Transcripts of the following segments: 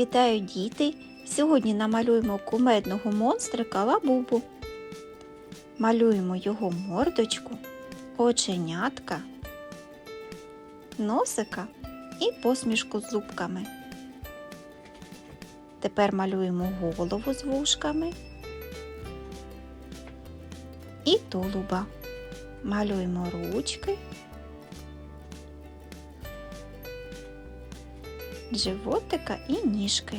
Вітаю діти! Сьогодні намалюємо кумедного монстрика лабубу. Малюємо його мордочку, оченятка, носика і посмішку з зубками. Тепер малюємо голову з вушками і тулуба. Малюємо ручки, животика і ніжки.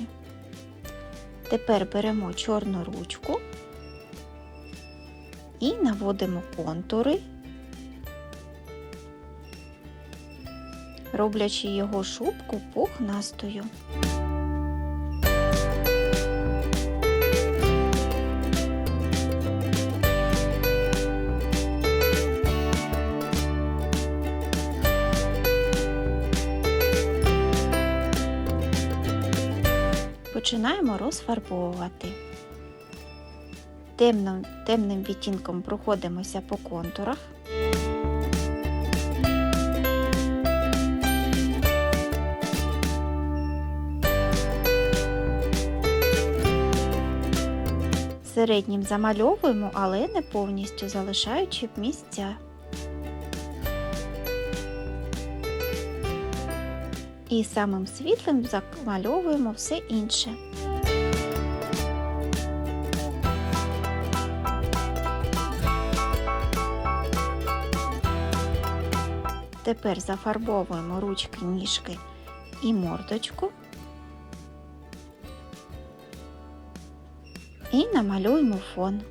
Тепер беремо чорну ручку і наводимо контури, роблячи його шубку пухнастою. Починаємо розфарбовувати. Темним, темним відтінком проходимося по контурах. Середнім замальовуємо, але не повністю залишаючи місця. І самим світлим замальовуємо все інше. Тепер зафарбовуємо ручки, ніжки і мордочку. І намалюємо фон.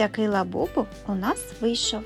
Такий лабубу у нас вийшов.